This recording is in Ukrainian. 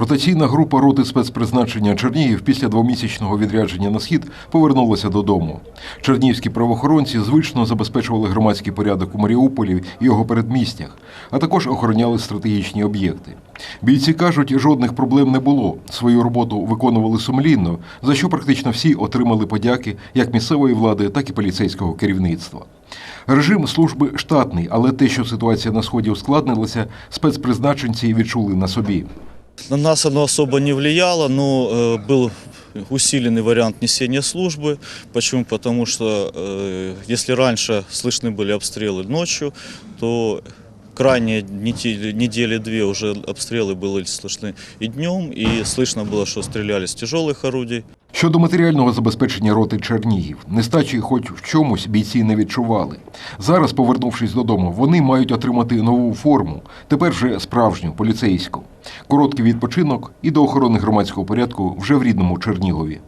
Ротаційна група роти спецпризначення Чернігів після двомісячного відрядження на схід повернулася додому. Чернігівські правоохоронці звично забезпечували громадський порядок у Маріуполі і його передмістях, а також охороняли стратегічні об'єкти. Бійці кажуть, жодних проблем не було. Свою роботу виконували сумлінно, за що практично всі отримали подяки як місцевої влади, так і поліцейського керівництва. Режим служби штатний, але те, що ситуація на сході ускладнилася, спецпризначенці відчули на собі. На нас оно особо не влияло, но э, был усиленный вариант несения службы. Почему? Потому что э, если раньше слышны были обстрелы ночью, то крайние недели, недели две уже обстрелы были слышны и днем, и слышно было, что стреляли с тяжелых орудий. Щодо матеріального забезпечення роти Чернігів, нестачі хоч в чомусь бійці не відчували. Зараз, повернувшись додому, вони мають отримати нову форму, тепер вже справжню поліцейську. Короткий відпочинок і до охорони громадського порядку вже в рідному Чернігові.